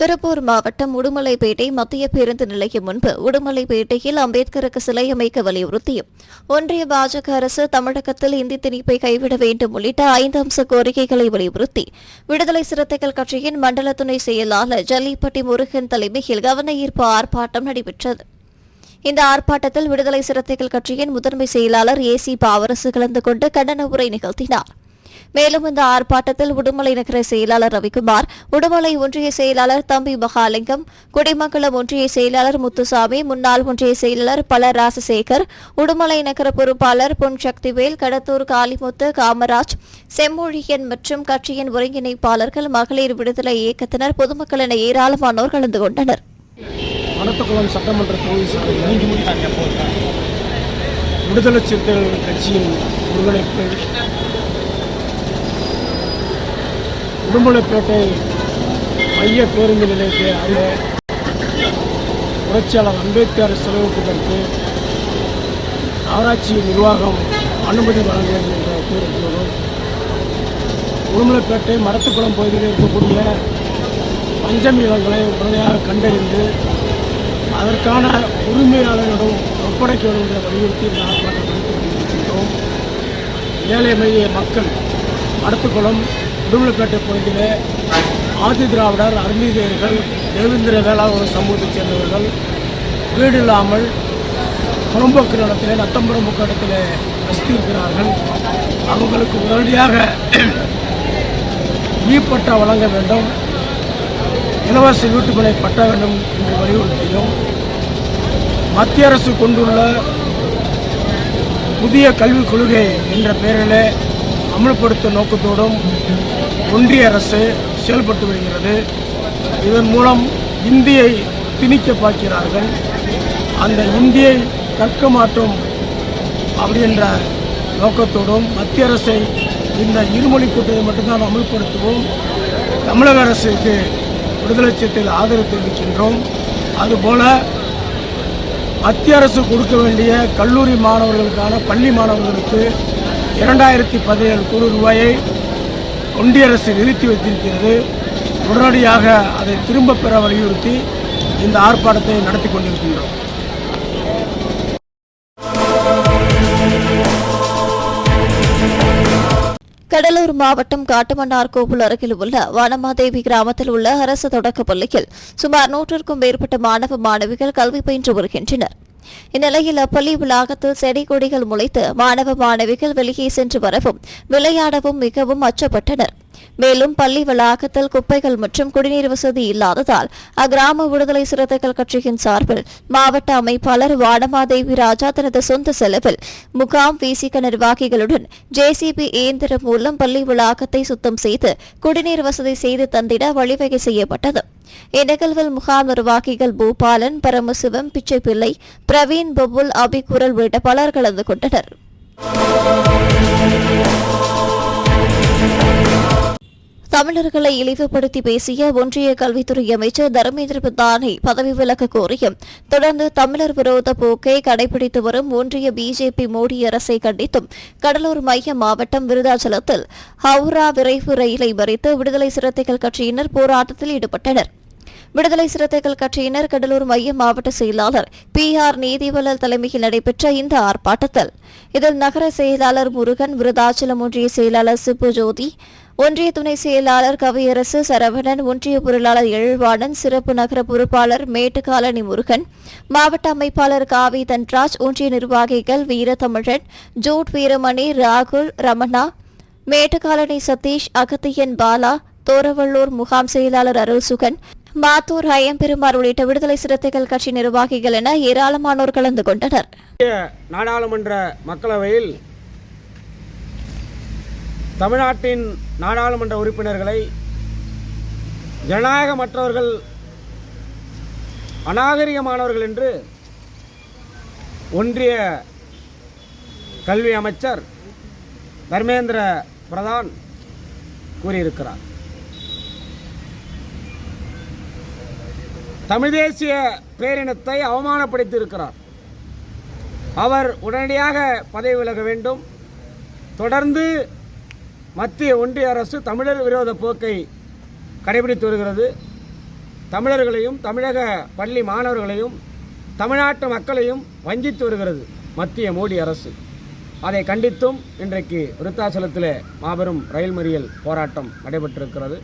திருப்பூர் மாவட்டம் உடுமலைப்பேட்டை மத்திய பேருந்து நிலையம் முன்பு உடுமலைப்பேட்டையில் அம்பேத்கருக்கு சிலை அமைக்க வலியுறுத்தியும். ஒன்றிய பாஜக அரசு தமிழகத்தில் இந்தி திணிப்பை கைவிட வேண்டும் உள்ளிட்ட ஐந்து அம்ச கோரிக்கைகளை வலியுறுத்தி விடுதலை சிறுத்தைகள் கட்சியின் மண்டல துணை செயலாளர் ஜல்லிப்பட்டி முருகன் தலைமையில் கவன ஈர்ப்பு ஆர்ப்பாட்டம் நடைபெற்றது. இந்த ஆர்ப்பாட்டத்தில் விடுதலை சிறுத்தைகள் கட்சியின் முதன்மை செயலாளர் ஏ சி பாவரசு கலந்து கொண்டு கண்டன உரை நிகழ்த்தினார். மேலும் இந்த ஆர்ப்பாட்டத்தில் உடுமலை நகர செயலாளர் ரவிக்குமார் உடுமலை ஒன்றிய செயலாளர் தம்பி மகாலிங்கம் குடிமங்கலம் ஒன்றிய செயலாளர் முத்துசாமி முன்னாள் ஒன்றிய செயலாளர் பல ராசசேகர் உடுமலை நகர பொறுப்பாளர் பொன் சக்திவேல் கடத்தூர் காளிமுத்து காமராஜ் செம்மொழியன் மற்றும் கட்சியின் ஒருங்கிணைப்பாளர்கள் மகளிர் விடுதலை இயக்கத்தினர் பொதுமக்கள் என ஏராளமானோர் கலந்து கொண்டனர். மணத்தக்குளம் சட்டமன்ற தொகுதி சார்பில் விடுதலை சிறுத்தைகள் கட்சியின் ஒருங்கிணைப்பு உடுமலைப்பேட்டை மைய பேருந்து நிலையத்தை அருகே புரட்சியாளர் அம்பேத்கர் சிலையூட்டுவதற்கு நகராட்சி நிர்வாகம் அனுமதி வழங்க வேண்டும் என்ற கோரிக்கையோடு உடுமலைப்பேட்டை மரத்துக்குளம் பகுதியில் இருக்கக்கூடிய பஞ்சமி இலங்களை உடனடியாக கண்டறிந்து அதற்கான உரிமையாளர்களிடம் ஒப்படைக்க வேண்டும் என்ற வலியுறுத்தி இந்த ஆர்ப்பாட்டம் நடத்தி கொண்டிருக்கின்றோம். ஏழை மைய மக்கள் மடத்துக்குளம் உடுமலைப்பேட்டை பகுதியிலே ஆதி திராவிடர் அருந்ததியர்கள் தேவேந்திர வேளாண் சமூகத்தைச் சேர்ந்தவர்கள். வீடு இல்லாமல் புறம்போக்கு நிலத்திலே நத்தம்புறம்போக்கு இடத்திலே வசித்திருக்கிறார்கள். அவங்களுக்கு உடனடியாக ஈப்பட்டா வழங்க வேண்டும். இலவச வீட்டுமனை பட்ட வேண்டும் என்று வலியுறுத்தியும் மத்திய அரசு கொண்டுள்ள புதிய கல்விக் கொள்கை என்ற பெயரிலே அமல்படுத்தும் நோக்கத்தோடும் ஒன்றிய அரசு செயல்பட்டு வருகிறது. இதன் மூலம் இந்தியை திணிக்க பார்க்கிறார்கள். அந்த இந்தியை கற்க மாட்டோம் அப்படின்ற நோக்கத்தோடும் மத்திய அரசை இந்த இருமொழி கூட்டத்தை மட்டும்தான் அமல்படுத்துவோம். தமிழக அரசுக்கு விடுதலை சிறுத்தைகள் ஆதரவு தெரிவிக்கின்றோம். அதுபோல மத்திய அரசு கொடுக்க வேண்டிய கல்லூரி மாணவர்களுக்கான பள்ளி மாணவர்களுக்கு இரண்டாயிரத்தி பதினேழு கோடி ரூபாயை ஒன்றிய அரசு நிறுத்தி வைத்திருக்கிறது. உடனடியாக அதை திரும்ப பெற வலியுறுத்தி இந்த ஆர்ப்பாட்டத்தை நடத்தி கொண்டிருக்கின்றோம். கடலூர் மாவட்டம் காட்டுமன்னார் கோவில் அருகில் உள்ள வனமாதேவி கிராமத்தில் உள்ள அரசு தொடக்கப் பள்ளியில் சுமார் நூற்றுக்கும் மேற்பட்ட மாணவ மாணவிகள் கல்வி பயின்று வருகின்றனர். இந்நிலையில் அப்பள்ளி வளாகத்தில் செடி கொடிகள் முளைத்து மாணவ மாணவிகள் வெளியே சென்று வரவும் விளையாடவும் மிகவும் அச்சப்பட்டனர். மேலும் பள்ளி வளாகத்தில் குப்பைகள் மற்றும் குடிநீர் வசதி இல்லாததால் அக்கிராம விடுதலை சிறுத்தைகள் கட்சியின் சார்பில் மாவட்ட அமைப்பாளர் வானமாதேவி ராஜா தனது சொந்த செலவில் முகாம் விசிக நிர்வாகிகளுடன் ஜேசிபி இயந்திரம் மூலம் பள்ளி வளாகத்தை சுத்தம் செய்து குடிநீர் வசதி செய்து தந்திட வழிவகை செய்யப்பட்டது. இந்நிகழ்வில் முகாம் நிர்வாகிகள் பூபாலன் பரமசிவம் பிச்சைப்பிள்ளை பிரவீன் பபுல் அபிகுரல் உள்ளிட்ட பலர் கலந்து கொண்டனர். தமிழர்களை இழிவுபடுத்தி பேசிய ஒன்றிய கல்வித்துறை அமைச்சர் தர்மேந்திர பிரதானை பதவி விலக்க கோரியும் தொடர்ந்து தமிழர் விரோத போக்கை கடைபிடித்து வரும் ஒன்றிய பிஜேபி மோடி அரசை கண்டித்தும் கடலூர் மைய மாவட்டம் விருதாச்சலத்தில் ஹவுரா விரைவு ரயிலை மறித்து விடுதலை சிறுத்தைகள் கட்சியினர் போராட்டத்தில் ஈடுபட்டனர். விடுதலை சிறுத்தைகள் கட்சியினர் கடலூர் மைய மாவட்ட செயலாளர் பி ஆர் நீதிவல்லல் தலைமையில் நடைபெற்ற இந்த ஆர்ப்பாட்டத்தில் இதில் நகர செயலாளர் முருகன் விருதாச்சலம் ஒன்றிய செயலாளர் சிப்பு ஜோதி ஒன்றிய துணை செயலாளர் கவியரசு சரவணன் ஒன்றிய பொருளாளர் எழுவாணன் சிறப்பு நகர பொறுப்பாளர் மேட்டுக்காலனி முருகன் மாவட்ட அமைப்பாளர் காவி தன்ராஜ் ஒன்றிய நிர்வாகிகள் வீரதமிழன் ஜூட் வீரமணி ராகுல் ரமணா மேட்டுக்காலனி சதீஷ் அகத்தியன் பாலா தோரவள்ளூர் முகாம் செயலாளர் அருள்சுகன் மாத்தூர் ஐயம்பெருமார் உள்ளிட்ட விடுதலை சிறுத்தைகள் கட்சி நிர்வாகிகள் என ஏராளமானோர் கலந்து கொண்டனர். நாடாளுமன்ற மக்களவையில் தமிழ்நாட்டின் நாடாளுமன்ற உறுப்பினர்களை ஜனநாயகமற்றவர்கள் அநாகரிகமானவர்கள் என்று ஒன்றிய கல்வி அமைச்சர் தர்மேந்திர பிரதான் கூறியிருக்கிறார். தமிழ் தேசிய பேரினத்தை அவமானப்படுத்தியிருக்கிறார். அவர் உடனடியாக பதவி விலக வேண்டும். தொடர்ந்து மத்திய ஒன்றிய அரசு தமிழர் விரோத போக்கை கடைபிடித்து வருகிறது. தமிழர்களையும் தமிழக பள்ளி மாணவர்களையும் தமிழ்நாட்டு மக்களையும் வஞ்சித்து வருகிறது மத்திய மோடி அரசு. அதை கண்டித்தும் இன்றைக்கு விருத்தாசலத்தில் மாபெரும் ரயில் மறியல் போராட்டம் நடைபெற்றிருக்கிறது.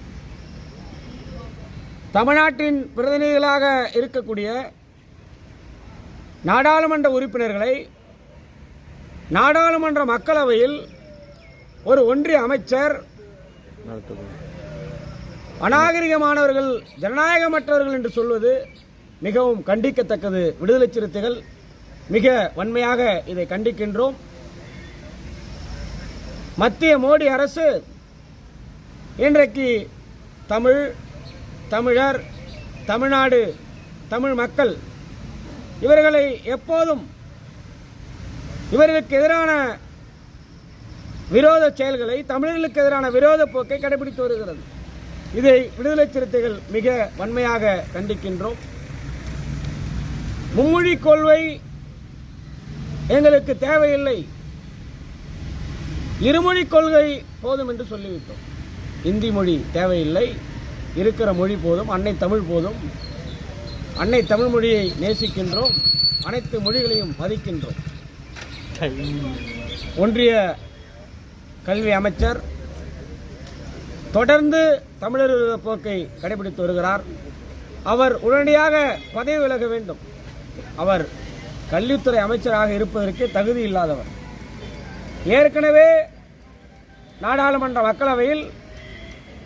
தமிழ்நாட்டின் பிரதிநிதிகளாக இருக்கக்கூடிய நாடாளுமன்ற உறுப்பினர்களை நாடாளுமன்ற மக்களவையில் ஒரு ஒன்றிய அமைச்சர் அநாகரிகமானவர்கள் ஜனநாயகமற்றவர்கள் என்று சொல்வது மிகவும் கண்டிக்கத்தக்கது. விடுதலை சிறுத்தைகள் மிக வன்மையாக இதை கண்டிக்கின்றோம். மத்திய மோடி அரசு இன்றைக்கு தமிழ் தமிழர் தமிழ்நாடு தமிழ் மக்கள் இவர்களை எப்போதும் இவர்களுக்கு எதிரான விரோத செயல்களை தமிழர்களுக்கு எதிரான விரோத போக்கை கடைபிடித்து வருகிறது. இதை விடுதலை சிறுத்தைகள் மிக வன்மையாக கண்டிக்கின்றோம். மும்மொழி கொள்கை எங்களுக்கு தேவையில்லை. இருமொழி கொள்கை போதும் என்று சொல்லிவிட்டோம். இந்தி மொழி தேவையில்லை. இருக்கிற மொழி போதும் அன்னை தமிழ் போதும். அன்னை தமிழ் மொழியை நேசிக்கின்றோம். அனைத்து மொழிகளையும் மதிக்கின்றோம் ஒன்றிய கல்வி அமைச்சர். தொடர்ந்து தமிழர் போக்கை கடைபிடித்து வருகிறார். அவர் உடனடியாக பதவி விலக வேண்டும். அவர் கல்வித்துறை அமைச்சராக இருப்பதற்கு தகுதி இல்லாதவர். ஏற்கனவே நாடாளுமன்ற மக்களவையில்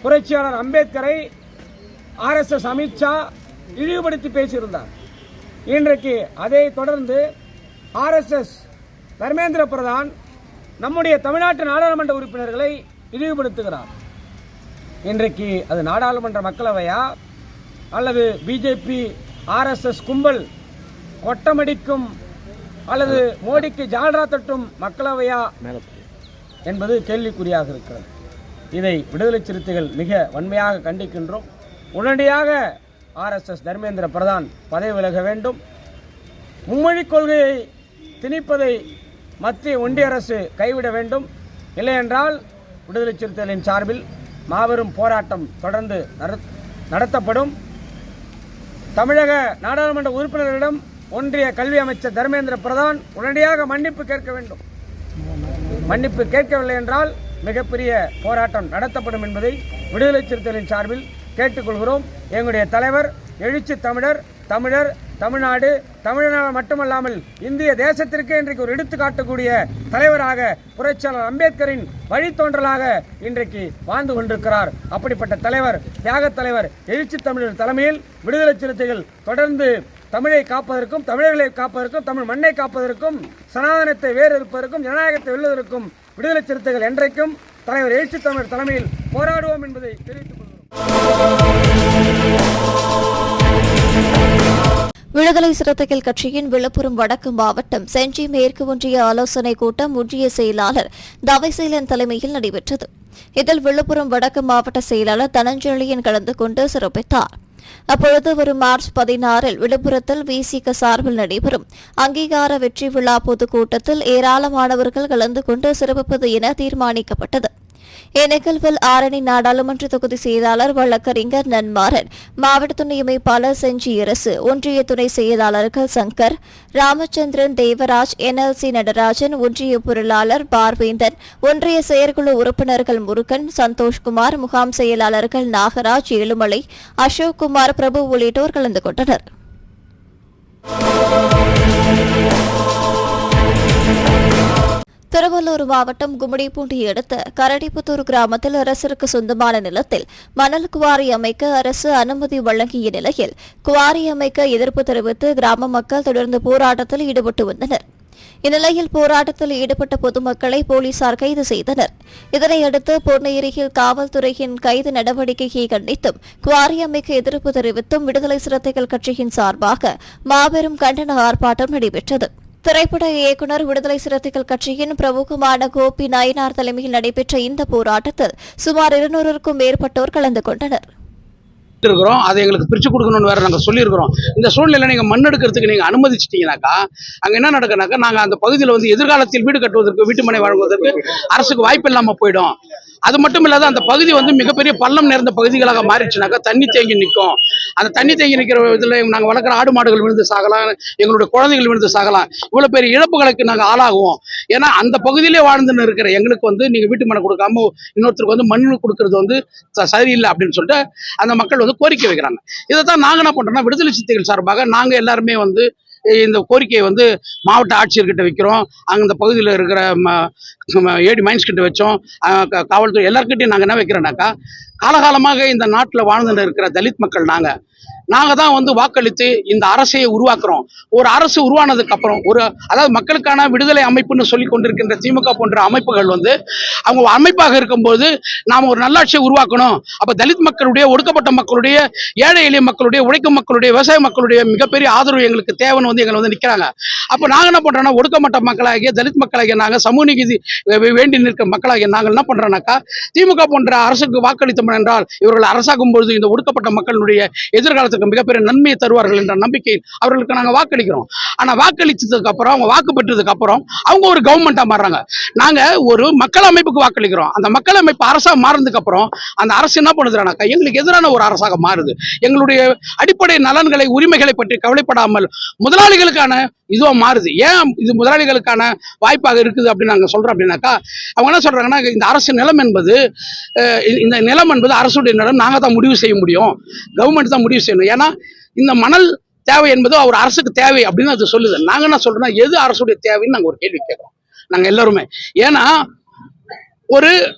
புரட்சியாளர் அம்பேத்கரை ஆர்எஸ்எஸ் அமித்ஷா இழிவுபடுத்தி பேசியிருந்தார். இன்றைக்கு அதை தொடர்ந்து ஆர்எஸ்எஸ் தர்மேந்திர பிரதான் நம்முடைய தமிழ்நாட்டு நாடாளுமன்ற உறுப்பினர்களை இழிவுபடுத்துகிறார். இன்றைக்கு அது நாடாளுமன்ற மக்களவையா? அல்லது பிஜேபி ஆர்எஸ்எஸ் கும்பல் கொட்டமடிக்கும் அல்லது மோடிக்கு ஜால்ரா தட்டும் மக்களவையா? என்பது கேள்விக்குறியாக இருக்கிறது. இதை விடுதலை சிறுத்தைகள் மிக வன்மையாக கண்டிக்கின்றோம். உடனடியாக ஆர்எஸ்எஸ் தர்மேந்திர பிரதான் பதவி விலக வேண்டும். மும்மொழிக் கொள்கையை திணிப்பதை மத்திய ஒன்றிய அரசு கைவிட வேண்டும். இல்லையென்றால் விடுதலை சிறுத்தைகளின் சார்பில் மாபெரும் போராட்டம் தொடர்ந்து நடத்- நடத்தப்படும். தமிழக நாடாளுமன்ற உறுப்பினர்களிடம் ஒன்றிய கல்வி அமைச்சர் தர்மேந்திர பிரதான் உடனடியாக மன்னிப்பு கேட்க வேண்டும். மன்னிப்பு கேட்கவில்லை என்றால் மிகப்பெரிய போராட்டம் நடத்தப்படும் என்பதை விடுதலை சிறுத்தைகளின் சார்பில் கேட்டுக்கொள்கிறோம். எங்களுடைய தலைவர் எழுச்சி தமிழர் தமிழர் தமிழ்நாடு தமிழ்நாடு மட்டுமல்லாமல் இந்திய தேசத்திற்கே இன்றைக்கு ஒரு எடுத்துக்காட்டக்கூடிய தலைவராக புரட்சியாளர் அம்பேத்கரின் வழித்தோன்றலாக இன்றைக்கு வாழ்ந்து கொண்டிருக்கிறார். அப்படிப்பட்ட தலைவர் தியாக தலைவர் எழுச்சி தமிழர் தலைமையில் விடுதலை சிறுத்தைகள் தொடர்ந்து தமிழை காப்பதற்கும் தமிழர்களை காப்பதற்கும் தமிழ் மண்ணை காப்பதற்கும் சனாதனத்தை வேறு இருப்பதற்கும் ஜனநாயகத்தை வெல்வதற்கும் விடுதலை சிறுத்தைகள் என்றைக்கும் தலைவர் எழுச்சி தமிழர் தலைமையில் போராடுவோம் என்பதை தெரிவித்துக் கொள்கிறோம். விடுதலை சிறுத்தைகள் கட்சியின் விழுப்புரம் வடக்கு மாவட்டம் செஞ்சி மேற்கு ஒன்றிய ஆலோசனைக் கூட்டம் ஒன்றிய செயலாளர் தவைசீலன் தலைமையில் நடைபெற்றது. இதில் விழுப்புரம் வடக்கு மாவட்ட செயலாளர் தனஞ்சலியன் கலந்து கொண்டு சிறப்பித்தார். அப்பொழுது வரும் மார்ச் பதினாறில் விழுப்புரத்தில் விசிக சார்பில் நடைபெறும் அங்கீகார வெற்றி விழா பொதுக்கூட்டத்தில் ஏராளமானவர்கள் கலந்து கொண்டு சிறப்பிப்பது என தீர்மானிக்கப்பட்டது. இந்நிகழ்வில் ஆரணி நாடாளுமன்ற தொகுதி செயலாளர் வழக்கறிஞர் நன்மாறன் மாவட்ட துணை அமைப்பாளர் செஞ்சி அரசு ஒன்றிய துணை செயலாளர்கள் சங்கர் ராமச்சந்திரன் தேவராஜ் என்எல்சி நடராஜன் ஒன்றிய பொருளாளர் பார்வேந்தன் ஒன்றிய செயற்குழு உறுப்பினர்கள் முருகன் சந்தோஷ்குமார் முகாம் செயலாளர்கள் நாகராஜ் ஏழுமலை அசோக்குமார் பிரபு உள்ளிட்டோர் கலந்து கொண்டனர். திருவள்ளூர் மாவட்டம் கும்மிடிப்பூண்டி அடுத்த கரடிப்புத்தூர் கிராமத்தில் அரசிற்கு சொந்தமான நிலத்தில் மணல் குவாரி அமைக்க அரசு அனுமதி வழங்கிய நிலையில் குவாரி அமைக்க எதிர்ப்பு தெரிவித்து கிராம மக்கள் தொடர்ந்து போராட்டத்தில் ஈடுபட்டு வந்தனர். இந்நிலையில் போராட்டத்தில் ஈடுபட்ட பொதுமக்களை போலீசார் கைது செய்தனர். இதனையடுத்து பொன்னேரியில் காவல்துறையின் கைது நடவடிக்கையை கண்டித்தும் குவாரி அமைக்க எதிர்ப்பு தெரிவித்தும் விடுதலை சிறுத்தைகள் கட்சியின் சார்பாக மாபெரும் கண்டன ஆர்ப்பாட்டம் நடைபெற்றது. திரைப்பட இயக்குனர் விடுதலை சிறுத்தைகள் கட்சியின் பிரமுகமான கோபி நயினார் தலைமையில் நடைபெற்ற இந்த போராட்டத்தில் சுமார் இருநூறுக்கும் மேற்பட்டோர் கலந்து கொண்டனர். இருக்கிறோம் அதை எங்களுக்கு பிரிச்சு கொடுக்கணும்னு வேற நாங்கள் சொல்லியிருக்கிறோம். இந்த சூழ்நிலை நீங்கள் மண் எடுக்கிறதுக்கு நீங்கள் அனுமதிச்சிட்டீங்கனாக்கா அங்கே என்ன நடக்குனாக்கா நாங்கள் அந்த பகுதியில் வந்து எதிர்காலத்தில் வீடு கட்டுவதற்கு வீட்டுமனை வழங்குவதற்கு அரசுக்கு வாய்ப்பு இல்லாமல் போயிடும். அது மட்டும் இல்லாத அந்த பகுதி வந்து மிகப்பெரிய பள்ளம் நிறைந்த பகுதிகளாக மாறிடுச்சுனாக்கா தண்ணி தேங்கி நிற்கும். அந்த தண்ணி தேங்கி நிற்கிற இதில் நாங்கள் வளர்க்குற ஆடு மாடுகள் விழுந்து சாகலாம் எங்களுடைய குழந்தைகள் விழுந்து சாகலாம். இவ்வளோ பெரிய இழப்புகளுக்கு நாங்கள் ஆளாகுவோம். ஏன்னா அந்த பகுதியிலே வாழ்ந்துன்னு இருக்கிற எங்களுக்கு வந்து நீங்கள் வீட்டு மனை கொடுக்காம இன்னொருத்தருக்கு வந்து மண் கொடுக்கறது வந்து ச- சரியில்லை அப்படின்னு சொல்லிட்டு அந்த மக்கள் வந்து கோரிக்கை வைக்கிறாங்க. இதை தான் நாங்கள் என்ன பண்ணுறோம்னா விடுதலை சித்திகள் சார்பாக நாங்கள் எல்லாருமே வந்து இந்த கோரிக்கையை வந்து மாவட்ட ஆட்சியர்கிட்ட வைக்கிறோம். அந்த பகுதியில் இருக்கிற ம- ஏடி மைன்ஸ் கிட்ட வச்சோம். க- காவல்துறை எல்லாருக்கிட்டையும் நாங்கள் என்ன வைக்கிறோன்னாக்கா காலகாலமாக இந்த நாட்டில் வாழ்ந்துட்டு இருக்கிற தலித் மக்கள் நாங்கள் நாங்கள் தான் வந்து வாக்களித்து இந்த அரசையை உருவாக்குறோம். ஒரு அரசு உருவானதுக்கு அப்புறம் ஒரு அதாவது மக்களுக்கான விடுதலை அமைப்புன்னு சொல்லி கொண்டிருக்கின்ற திமுக போன்ற அமைப்புகள் வந்து அவங்க அமைப்பாக இருக்கும்போது நாம் ஒரு நல்லாட்சியை உருவாக்கணும். அப்போ தலித் மக்களுடைய ஒடுக்கப்பட்ட மக்களுடைய ஏழை எளிய மக்களுடைய உழைக்கும் மக்களுடைய விவசாய மக்களுடைய மிகப்பெரிய ஆதரவு எங்களுக்கு தேவைன்னு வந்து எங்களை வந்து நிற்கிறாங்க அப்போ நாங்கள் என்ன பண்ணுறோம்னா ஒடுக்கப்பட்ட மக்களாகிய தலித் மக்களாகிய நாங்கள் சமூக நீதி வேண்டி நிற்கிற மக்களாகிய நாங்கள் என்ன பண்ணுறோம்னாக்கா திமுக போன்ற அரசுக்கு வாக்களித்தோம் என்றால் இவர்கள் அரசாகும் பொழுது இந்த ஒடுக்கப்பட்ட மக்களுடைய எதிர்காலத்துக்கு மிகப்பெரிய நன்மையை தருவார்கள் என்ற நம்பிக்கையில் அவர்களுக்கு நாங்கள் வாக்களிக்கிறோம். ஆனால் வாக்களித்ததுக்கு அப்புறம் அவங்க வாக்கு பெற்றதுக்கு அப்புறம் அவங்க ஒரு கவர்மெண்ட்டாக மாறுறாங்க. நாங்கள் ஒரு மக்கள் அமைப்புக்கு வாக்களிக்கிறோம். அந்த மக்கள் அமைப்பு அரசாக மாறினதுக்கு அப்புறம் அந்த அரசு என்ன பண்ணுதுனாக்கா எங்களுக்கு எதிரான ஒரு அரசாக மாறுது. எங்களுடைய அடிப்படை நலன்களை உரிமைகளை பற்றி கவலைப்படாமல் முதலாளிகளுக்கான இதுவாக மாறுது. ஏன் இது முதலாளிகளுக்கான வாய்ப்பாக இருக்குது அப்படின்னு நாங்கள் சொல்கிறோம் அப்படின்னாக்கா அவங்க என்ன சொல்கிறாங்கன்னா இந்த அரசு நிலம் என்பது இந்த நிலம் என்பது அரசுடைய நிலம். நாங்கள் தான் முடிவு செய்ய முடியும். கவர்மெண்ட் தான் முடிவு செய்யணும். ஏன்னா இந்த மணல் தேவை என்பது அவர் அரசுக்கு தேவை அப்படின்னு அது சொல்லுது. நாங்கள் என்ன சொல்றோம்னா எது அரசுடைய தேவைன்னு நாங்கள் ஒரு கேள்வி கேட்குறோம். நாங்கள் எல்லாருமே. ஏன்னா ஒரு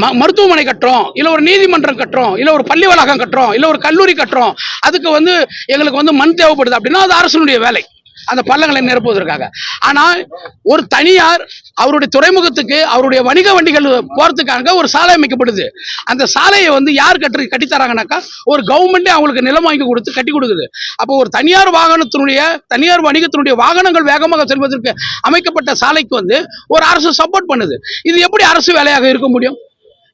ம- மருத்துவமனை கட்டுறோம் இல்ல ஒரு நீதிமன்றம் கட்டுறோம் இல்ல ஒரு பள்ளி வளாகம் கட்டுறோம் இல்ல ஒரு கல்லூரி கட்டுறோம் அதுக்கு வந்து எங்களுக்கு வந்து மண் தேவைப்படுது அப்படின்னா அது அரசனுடைய வேலை. அந்த பள்ளங்களை நிரப்புவதற்காக. ஆனா ஒரு தனியார் அவருடைய துறைமுகத்துக்கு அவருடைய வணிக வண்டிகள் போறதுக்காக ஒரு சாலை அமைக்கப்படுது. அந்த சாலையை வந்து யார் கட்டி கட்டித்தராங்கனாக்கா ஒரு கவர்மெண்ட்டே அவங்களுக்கு நிலம் வாங்கி கொடுத்து கட்டி கொடுக்குது. அப்போ ஒரு தனியார் வாகனத்தினுடைய தனியார் வணிகத்தினுடைய வாகனங்கள் வேகமாக செல்வதற்கு அமைக்கப்பட்ட சாலைக்கு வந்து ஒரு அரசு சப்போர்ட் பண்ணுது. இது எப்படி அரசு வேலையாக இருக்க முடியும்?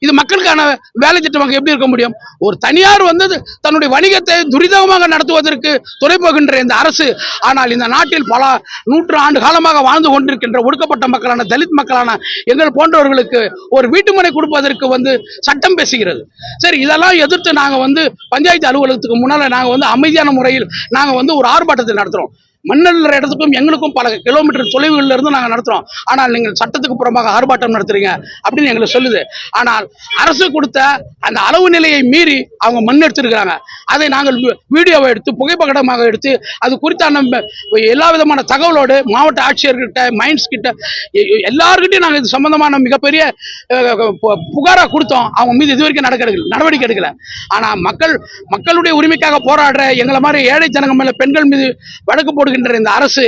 இது மக்களுக்கான வேலை திட்டமாக எப்படி இருக்க முடியும்? ஒரு தனியார் வந்து தன்னுடைய வணிகத்தை துரிதமாக நடத்துவதற்கு துணை போகின்ற இந்த அரசு ஆனால் இந்த நாட்டில் பல நூற்று ஆண்டு காலமாக வாழ்ந்து கொண்டிருக்கின்ற ஒடுக்கப்பட்ட மக்களான தலித் மக்களான எங்கள் போன்றவர்களுக்கு ஒரு வீட்டுமனை கொடுப்பதற்கு வந்து சட்டம் பேசுகிறது. சரி இதெல்லாம் எதிர்த்து நாங்கள் வந்து பஞ்சாயத்து அலுவலகத்துக்கு முன்னால் நாங்கள் வந்து அமைதியான முறையில் நாங்கள் வந்து ஒரு ஆர்ப்பாட்டத்தை நடத்துகிறோம் மண்ணல்ற இடத்துக்கும் எங்களுக்கும் பல கிலோமீட்டர் தொலைவுகளில் இருந்து நாங்கள் நடத்துகிறோம் ஆனால் நீங்கள் சட்டத்துக்கு புறமாக ஆர்ப்பாட்டம் நடத்துறீங்க அப்படின்னு எங்களுக்கு சொல்லுது. ஆனால் அரசு கொடுத்த அந்த அளவு நிலையை மீறி அவங்க மண் எடுத்திருக்கிறாங்க அதை நாங்கள் வீடியோவை எடுத்து புகைப்படமாக எடுத்து அது குறித்தான எல்லா விதமான தகவலோடு மாவட்ட ஆட்சியர்கிட்ட மைன்ஸ் கிட்ட எல்லாருக்கிட்டையும் நாங்கள் இது சம்பந்தமான மிகப்பெரிய புகாராக கொடுத்தோம். அவங்க மீது இது வரைக்கும் நடக்க எடுக்கல நடவடிக்கை எடுக்கல. ஆனால் மக்கள் மக்களுடைய உரிமைக்காக போராடுற எங்களை மாதிரி ஏழை ஜனங்க மேலே பெண்கள் மீது வழக்கு போடுகின்ற இந்த அரசு.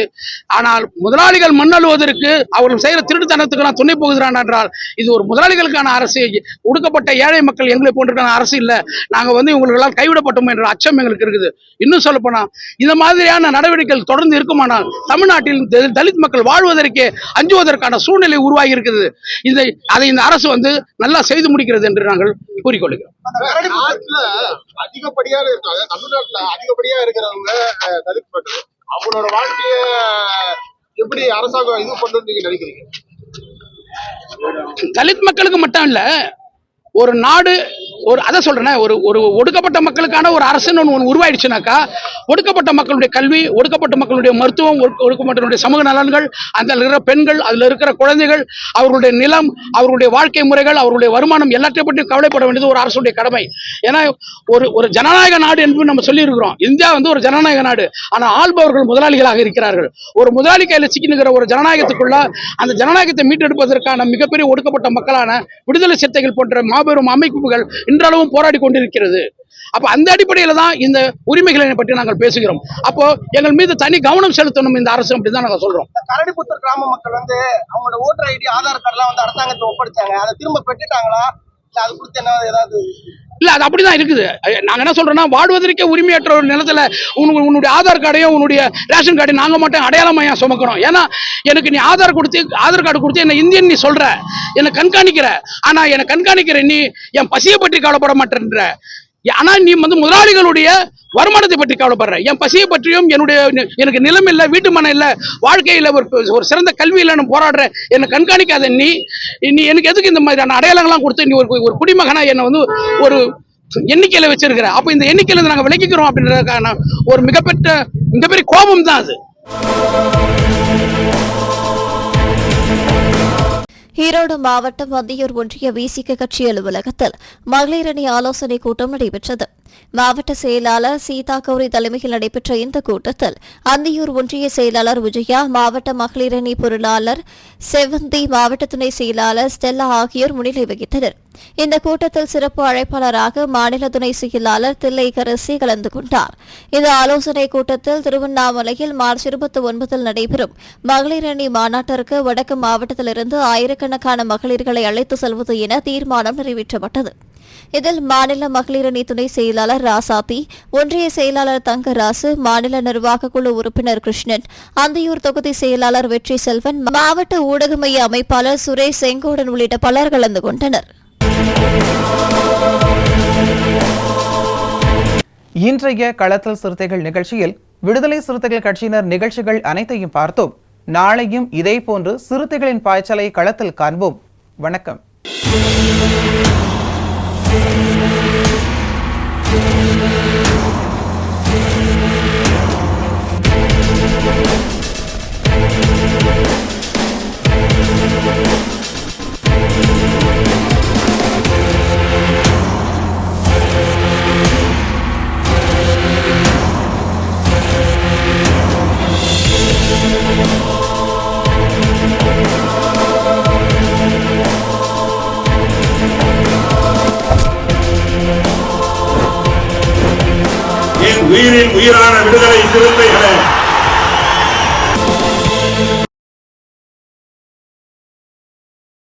ஆனால் முதலாளிகள் மண்ணழுவதற்கு அவர்கள் செய்கிற திருட்டுத்தனத்துக்கு நான் துணை போகிறான் என்றால் இது ஒரு முதலாளிகளுக்கான அரசு. ஒடுக்கப்பட்ட ஏழை மக்கள் எங்களை போன்றிருக்கான அரசு இல்லை. நாங்கள் வந்து இவர்களால் கைவிடப்பட்டோம் என்ற அச்சம் எங்களுக்கு இருக்குது. இன்னும் சொல்லப்போனால் இந்த மாதிரியான நடவடிக்கைகள் தொடர்ந்து இருக்குமானால் தமிழ்நாட்டில் தலித் மக்கள் வாழ்வதற்கே அஞ்சுவதற்கான சூழ்நிலை உருவாகி இருக்குது இதை அதை இந்த அரசு வந்து நல்லா செய்து முடிக்கிறது என்று நாங்கள் கூறிக்கொள்கிறோம். அதிகப்படியாக இருக்காங்க தமிழ்நாட்டுல அதிகப்படியா இருக்கிறவங்க தலித் மக்கள். அவங்களோட வாழ்க்கைய எப்படி அரசாங்கம் இது பண்ணுன்னு நீங்க நினைக்கிறீங்க? தலித் மக்களுக்கு மட்டும் இல்ல ஒரு நாடு ஒரு அதை சொல்றேன்னா ஒரு ஒரு ஒடுக்கப்பட்ட மக்களுக்கான ஒரு அரசுன்னு ஒன்று ஒன்று உருவாயிடுச்சுனாக்கா ஒடுக்கப்பட்ட மக்களுடைய கல்வி ஒடுக்கப்பட்ட மக்களுடைய மருத்துவம் ஒடுக்கப்பட்டவருடைய சமூக நலன்கள் அதில் இருக்கிற பெண்கள் அதில் இருக்கிற குழந்தைகள் அவர்களுடைய நிலம் அவர்களுடைய வாழ்க்கை முறைகள் அவர்களுடைய வருமானம் எல்லாத்தையும் பற்றி கவலைப்பட வேண்டியது ஒரு அரசுடைய கடமை. ஏன்னா ஒரு ஒரு ஜனநாயக நாடு என்று நம்ம சொல்லி இருக்கிறோம் இந்தியா வந்து ஒரு ஜனநாயக நாடு. ஆனால் ஆள்பவர்கள் முதலாளிகளாக இருக்கிறார்கள். ஒரு முதலாளி கையில் சிக்கினுங்கிற ஒரு ஜனநாயகத்துக்குள்ள அந்த ஜனநாயகத்தை மீட்டெடுப்பதற்கான மிகப்பெரிய ஒடுக்கப்பட்ட மக்களான விடுதலை சிறுத்தைகள் போன்ற மாபெரும் அமைப்புகள் இன்றளவும் போராடி கொண்டிருக்கிறது. அப்ப அந்த அடிப்படையில தான் இந்த உரிமைகளை பற்றி நாங்கள் பேசுகிறோம். அப்போ எங்கள் மீது தனி கவனம் செலுத்தணும் இந்த அரசு அப்படின்னு தான் நாங்கள் சொல்றோம். கரடிபுத்தூர் கிராம மக்கள் வந்து அவங்களோட ஓட்டர் ஐடி ஆதார் கார்டுலாம் வந்து அரசாங்கத்தை ஒப்படைச்சாங்க. அதை திரும்ப பெற்றுட்டாங்களா? அது குறித்து என்ன ஏதாவது இல்ல அது அப்படிதான் இருக்குது. நாங்க என்ன சொல்றோம்னா வாழ்வதற்கே உரிமையற்ற ஒரு நிலத்துல உன்னு- உன்னுடைய ஆதார் கார்டையும் உன்னுடைய ரேஷன் கார்டையும் நாங்க மட்டும் அடையாளமையா சுமக்கிறோம். ஏன்னா எனக்கு நீ ஆதார் கொடுத்து ஆதார் கார்டு கொடுத்து என்ன இந்தியன் நீ சொல்ற. என்னை கண்காணிக்கிற. ஆனா என்னை கண்காணிக்கிற நீ என் பசியை பற்றி கவலைப்பட மாட்டேன்ற. ஆனா நீ வந்து முதலாளிகளுடைய வருமானத்தை பற்றி கவலைப்படுற. என் பசியை பற்றியும் என்னுடைய எனக்கு நிலம் இல்லை வீட்டு மனம் இல்லை வாழ்க்கையில் ஒரு ஒரு சிறந்த கல்வி இல்லைன்னு போராடுற. என்னை கண்காணிக்காத நீ நீ எனக்கு எதுக்கு இந்த மாதிரியான அடையாளங்கள்லாம் கொடுத்து நீ ஒரு ஒரு குடிமகனா என்னை வந்து ஒரு எண்ணிக்கையில வச்சிருக்கிற? அப்போ இந்த எண்ணிக்கையில இருந்து நாங்க அப்படின்றதுக்கான ஒரு மிகப்பெற்ற மிகப்பெரிய கோபம் தான் அது. ஈரோடு மாவட்டம் வந்தியூர் ஒன்றிய விசிக கட்சி அலுவலகத்தில் மகளிர் அணி ஆலோசனை கூட்டம் நடைபெற்றது. மாவட்ட செயலாளர் சீதா கௌரி தலைமையில் நடைபெற்ற இந்த கூட்டத்தில் அந்தியூர் ஒன்றிய செயலாளர் விஜயா மாவட்ட மகளிரணி பொருளாளர் செவந்தி மாவட்ட துணை செயலாளர் ஸ்டெல்லா ஆகியோர் முன்னிலை வகித்தனர். இந்த கூட்டத்தில் சிறப்பு அழைப்பாளராக மாநில துணை செயலாளர் தில்லைக்கரசி கலந்து கொண்டார். இந்த ஆலோசனை கூட்டத்தில் திருவண்ணாமலையில் மார்ச் இருபத்தி ஒன்பதில் நடைபெறும் மகளிர் அணி மாநாட்டிற்கு வடக்கு மாவட்டத்திலிருந்து ஆயிரக்கணக்கான மகளிர்களை அழைத்து செல்வது என தீர்மானம் நிறைவேற்றப்பட்டது. இதில் மாநில மகளிர் அணி துணை செயலாளர் ராசாத்தி ஒன்றிய செயலாளர் தங்கராசு மாநில நிர்வாக குழு உறுப்பினர் கிருஷ்ணன் அந்தியூர் தொகுதி செயலாளர் வெற்றி செல்வன் மாவட்ட ஊடக மைய அமைப்பாளர் சுரேஷ் செங்கோடன் உள்ளிட்ட பலர் கலந்து கொண்டனர். இன்றைய களத்தல் சிறுத்தைகள் நிகழ்ச்சியில் விடுதலை சிறுத்தைகள் கட்சியினர் நிகழ்ச்சிகள் அனைத்தையும் பார்த்தோம். நாளையும் இதேபோன்று சிறுத்தைகளின் பாய்ச்சலை களத்தில் காண்போம். வணக்கம். என் உயிரின்